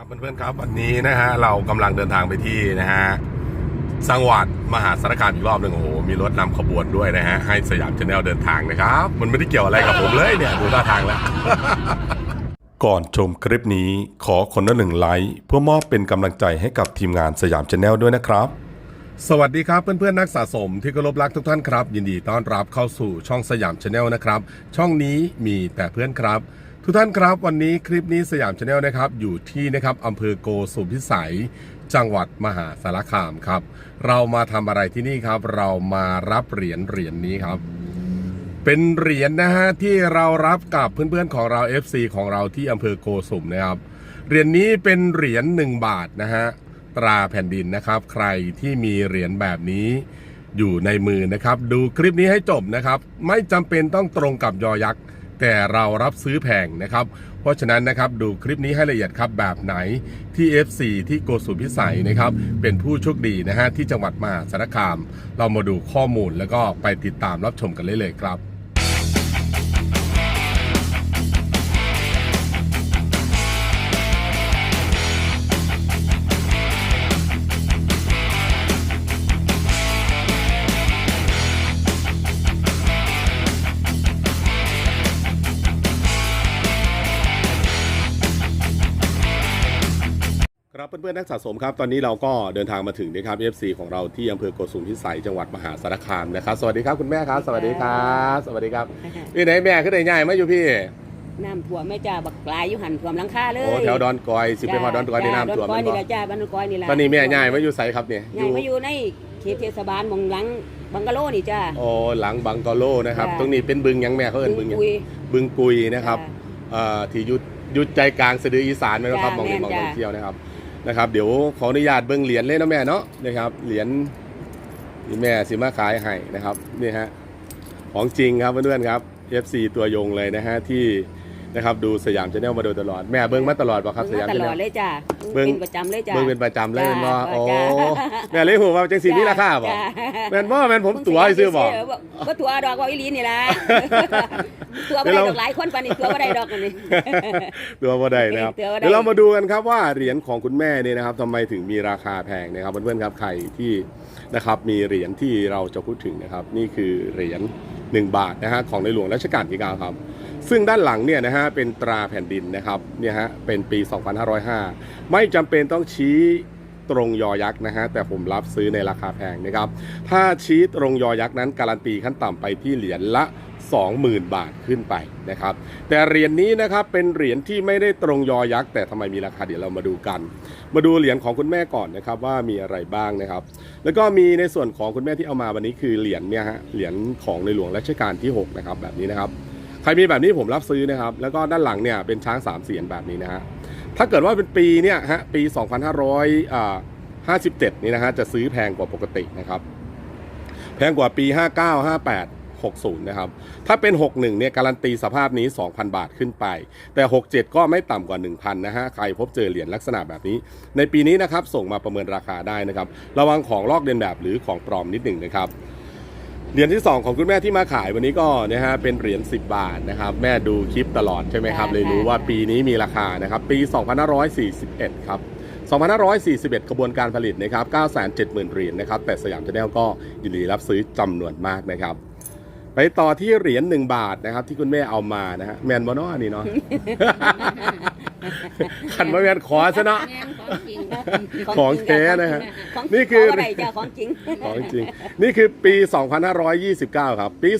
ครับเพื่อนๆครับวันนี้นะฮะเรากำลังเดินทางไปที่นะฮะจังหวัดมหาสารคามอีกรอบหนึ่งโอ้โหมีรถนำขบวนด้วยนะฮะให้สยามชาแนลเดินทางนะครับ มันไม่ได้เกี่ยวอะไรกับผมเลยเนี่ยดูท่าทางแล้วก่อนชมคลิปนี้ขอคนละหนึ่งไลค์เพื่อมอบเป็นกำลังใจให้กับทีมงานสยามชาแนลด้วยนะครับ สวัสดีครับเพื่อนๆนักสะสมที่เคารพรักทุกท่านครับ ยินดีต้อนรับเข้าสู่ช่องสยามชาแนลนะครับ ช่องนี้มีแต่เพื่อนครับ ทุกท่านครับวันนี้คลิปนี้สยามชาแนลนะครับ อยู่ที่นะครับอำเภอโกสุมพิสัย จังหวัดมหาสารคามครับ เรามาทำอะไรที่นี่ครับ เรามารับเหรียญเหรียญนี้ครับ เป็นเหรียญนะฮะที่เรารับกับเพื่อนๆของเรา FC ของเราที่อำเภอโกสุมนะครับ เหรียญนี้เป็นเหรียญ1บาทนะฮะตราแผ่นดินนะครับ ใครที่มีเหรียญแบบนี้อยู่ในมือนะครับ ดูคลิปนี้ให้จบนะครับ ไม่จำเป็นต้องตรงกับยอยักษ์ แต่เรารับซื้อแพงนะครับ เพราะฉะนั้นนะครับดูคลิปนี้ให้ละเอียดครับแบบไหนที่ FC ที่โกสุพิสัยนะครับเป็นผู้โชคดีนะฮะที่จังหวัดมหาสารคาม เรามาดูข้อมูลแล้วก็ไปติดตามรับชมกันเลยเลยครับ ครับเพื่อนๆนักสะสมครับตอนนี้เราก็เดินทางมาถึงนะครับ FC ของเราที่อำเภอโกสุมพิสัยจังหวัดมหาสารคามนะครับสวัสดีครับคุณแม่ครับสวัสดีครับสวัสดีครับพี่ไหนแม่ขึ้นได้ง่ายไหมอยู่พี่น้ำท่วมแม่จ้าบักกลายอยู่หันท่วมหลังคาเลยโอ้แถวดอนกอยสิบเป็นพอดอนกอยในน้ำท่วมดอนกอยแม่นี่นแหบ่ละจ้าบ้านดอนกอยนี่แหละตอนนี้แม่ง่ายมาอยู่ไสครับเนี่ยใหญ่มาอยู่ในเขตเทศบาลหมองหลังบังกะโลนี่จ้าโอ้หลังบังกอโลนะครับจ้ะตรงนี้เป็นบึงหยังแม่เขาเอิ้นบึงหยังคุยบึงกุยนะครับจ้เอ่อที่อยุดยุดใจกลางสะดืออีสานไหมนะครับจ้ะมองเห็นแม่มองนจ้ะท่องเที่ยวนะครับ นะครับ เดี๋ยวขออนุญาตเบิ้งเหรียญเลยนะแม่เนาะนะครับเหรียญนี่แม่สิมาขายให้นะครับนี่ฮะของจริงครับเพื่อนๆครับ FC ตัวยงเลยนะฮะที่นะครับดูสยามชาแนลมาโดยตลอดแม่เบิ้งมาตลอดป่ะครับสเบิ่งยามมาตชาแนลอดลเลยจ้าเบิ่งเป็นประจำเลยจ้าเบิ้งเป็นประจำเลยจ้ะเนาะโอ้จ้ะแม่เลยหัวว่าจังสีมีราคาบ่จ้ะแม่นบ่แม่นผมตั๋วให้ซื้อบ่ก็ตัวดอกว่าอีหลีนี่ล่ะ ตัวบ่ได้ดอกหลายคนปานนี้ตัวบ่ได้ดอกอันนี้ ตัวบ่ได้นะครับตัวบ่ได้ เดี๋ยวเรามาดูกันครับว่าเหรียญของคุณแม่เนี่ยนะครับทำไมถึงมีราคาแพงนะครับเพื่อนๆครับใครที่นะครับมีเหรียญที่เราจะพูดถึงนะครับ นี่คือเหรียญ1บาทนะฮะของในหลวงรัชกาลที่9ครับ ซึ่งด้านหลังเนี่ยนะฮะเป็นตราแผ่นดินนะครับเนี่ยฮะเป็นปี 2505 ไม่จำเป็นต้องชี้ตรงยอยักษ์นะฮะแต่ผมรับซื้อในราคาแพงนะครับ ถ้าชี้ตรงยอยักษ์นั้นการันตีขั้นต่ำไปที่เหรียญละ 20,000 บาทขึ้นไปนะครับ แต่เหรียญนี้นะครับเป็นเหรียญที่ไม่ได้ตรงยอยักษ์แต่ทำไมมีราคาเดี๋ยวเรามาดูกัน มาดูเหรียญของคุณแม่ก่อนนะครับว่ามีอะไรบ้างนะครับ แล้วก็มีในส่วนของคุณแม่ที่เอามาวันนี้คือเหรียญเนี่ยฮะเหรียญของในหลวงรัชกาลที่ 6 นะครับ แบบนี้นะครับใครมีแบบนี้ผมรับซื้อนะครับ แล้วก็ด้านหลังเนี่ยเป็นช้างสามเสียนแบบนี้นะฮะถ้าเกิดว่าเป็นปีเนี่ยฮะปี 2557 นี่นะฮะจะซื้อแพงกว่าปกตินะครับ แพงกว่าปี 59 58 60 นะครับ ถ้าเป็น 61 เนี่ยการันตีสภาพนี้ 2,000 บาทขึ้นไป แต่ 67 ก็ไม่ต่ำกว่า 1,000 นะฮะ ใครพบเจอเหรียญลักษณะแบบนี้ ในปีนี้นะครับ ส่งมาประเมินราคาได้นะครับ ระวังของลอกเลียนแบบหรือของปลอมนิดหนึ่งนะครับเหรียญที่ 2 ของคุณแม่ที่มาขายวันนี้ก็นะฮะเป็นเหรียญ10 บาทนะครับ แม่ดูคลิปตลอดใช่ไหมครับค่ะเลยรู้ว่าค่ะปีนี้มีราคานะครับ ปี 2541 ครับ2541กระบวนการผลิตนะครับ 970,000 เหรียญนะครับ แต่สยามชาแนลก็ยินดีรับซื้อจำนวนมากนะครับ ไปต่อที่เหรียญ1บาทนะครับ ที่คุณแม่เอามานะฮะแมนบอนอนี่เนาะขันมาแมนขอซะเนาะของ แท้นะฮะของนี่คือของอะไรจ้าของจริง ของจริง นี่คือปี 2529 ครับ ปี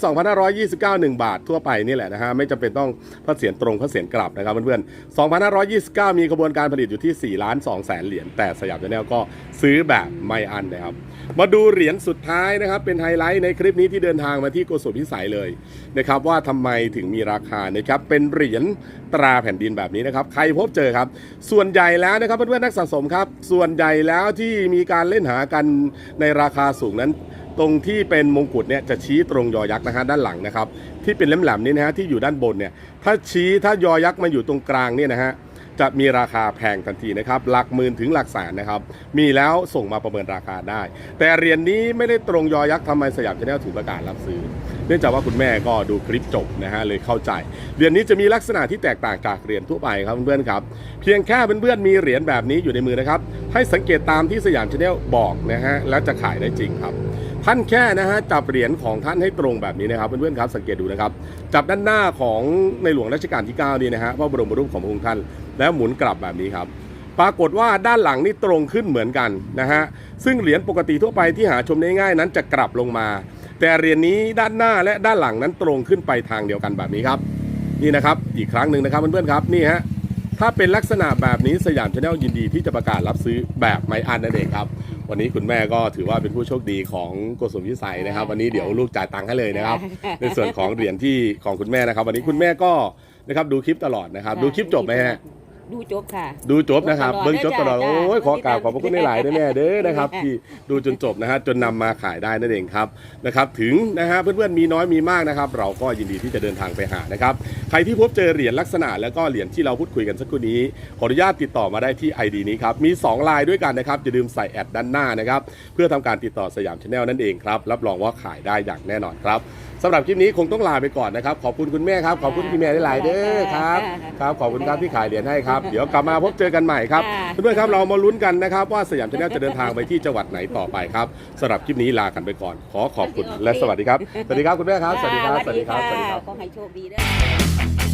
2529 1 บาททั่วไปนี่แหละนะฮะ ไม่จำเป็นต้องพระเสียรตรงพระเสียรกลับนะครับเพื่อนๆ2529 มีกระบวนการผลิตอยู่ที่ 4 ล้าน2แสนเหรียญ แต่สยามชาแนลก็ซื้อแบบไม่อันนะครับ มาดูเหรียญสุดท้ายนะครับ เป็นไฮไลท์ในคลิปนี้ที่เดินทางมาที่โกสุมพิสัยเลยนะครับว่าทำไมถึงมีราคานะครับ เป็นเหรียญตราแผ่นดินแบบนี้นะครับ ใครพบเจอครับ ส่วนใหญ่แล้วนะครับเพื่อนๆนักสะสมครับส่วนใหญ่แล้วที่มีการเล่นหากันในราคาสูงนั้น ตรงที่เป็นมงกุฎเนี่ยจะชี้ตรงยอยักษ์นะฮะด้านหลังนะครับ ที่เป็นแหลมๆนี่นะฮะที่อยู่ด้านบนเนี่ยถ้าชี้ถ้ายอยักษ์มาอยู่ตรงกลางเนี่ยนะฮะ จะมีราคาแพงทันทีนะครับ หลักหมื่นถึงหลักแสนนะครับ มีแล้วส่งมาประเมินราคาได้ แต่เหรียญนี้ไม่ได้ตรงยอยักษ์ทำไมสยามชาแนลถึงประกาศรับซื้อ เนื่องจากว่าคุณแม่ก็ดูคลิปจบนะฮะเลยเข้าใจ เหรียญนี้จะมีลักษณะที่แตกต่างจากเหรียญทั่วไปครับเพื่อนๆครับ เพียงแค่เพื่อนๆมีเหรียญแบบนี้อยู่ในมือนะครับ ให้สังเกตตามที่สยามชาแนลบอกนะฮะ แล้วจะขายได้จริงครับท่านแค่นะฮะจับเหรียญของท่านให้ตรงแบบนี้นะครับเพื่อนๆครับสังเกตดูนะครับ จับด้านหน้าของในหลวงรัชกาลที่ 9 นี่นะฮะพระบรมรูปของพระองค์ท่าน แล้วหมุนกลับแบบนี้ครับ ปรากฏว่าด้านหลังนี่ตรงขึ้นเหมือนกันนะฮะซึ่งเหรียญปกติทั่วไปที่หาชมได้ง่ายนั้นจะกลับลงมา แต่เหรียญนี้ด้านหน้าและด้านหลังนั้นตรงขึ้นไปทางเดียวกันแบบนี้ครับนี่นะครับอีกครั้งหนึ่งนะครับเพื่อนๆครับนี่ฮะถ้าเป็นลักษณะแบบนี้สยามชาแนลยินดีที่จะประกาศรับซื้อแบบไม่อันนั่นเองครับ วันนี้คุณแม่ก็ถือว่าเป็นผู้โชคดีของโกศลวิสัยนะครับ วันนี้เดี๋ยวลูกจ่ายตังค์ให้เลยนะครับ ในส่วนของเหรียญที่ของคุณแม่นะครับ วันนี้คุณแม่ก็นะครับดูคลิปตลอดนะครับ ดูคลิปจบไหมฮะ ดูจบค่ะ ดูจบนะครับจบตลอดเบิ้งจบตลอดจ้ะโอ้ยจ้ะขอกราบขอบพระคุณหลายๆด้วยแม่เด้อนะครับจ้ะที่ดูจนจบนะฮะจนนำมาขายได้นั่นเองครับนะครับ ถึงนะฮะเพื่อนๆมีน้อยมีมากนะครับ เราก็ยินดีที่จะเดินทางไปหานะครับ ใครที่พบเจอเหรียญลักษณะ แล้วก็เหรียญที่เราพูดคุยกันสักครู่นี้ขออนุญาตติดต่อมาได้ที่ ID นี้ครับมี2ลายด้วยกันนะครับอย่าลืมใส่แอดด้านหน้านะครับเพื่อทำการติดต่อสยามชาแนลนั่นเองครับรับรองว่าขายได้อย่างแน่นอนครับสำหรับคลิปนี้คงต้องลาไปก่อนนะครับขอบคุณคุณแม่ครับขอบคุณพี่แม่หลายๆเด้อครับครับขอบคุณครับที่ขายเหรียญให้ครับเดี๋ยวกลับมาพบเจอกันใหม่ครับค่ะ เพื่อนๆครับเรามาลุ้นกันนะครับ ว่าสยามชาแนลจะเดินทางไปที่จังหวัดไหนต่อไปครับสำหรับคลิปนี้ลากันไปก่อน ขอขอบคุณและสวัสดีครับสวัสดีครับคุณแม่ครับสวัสดีครับสวัสดีครับสวัสดีครับ ขอให้โชคดีเด้อ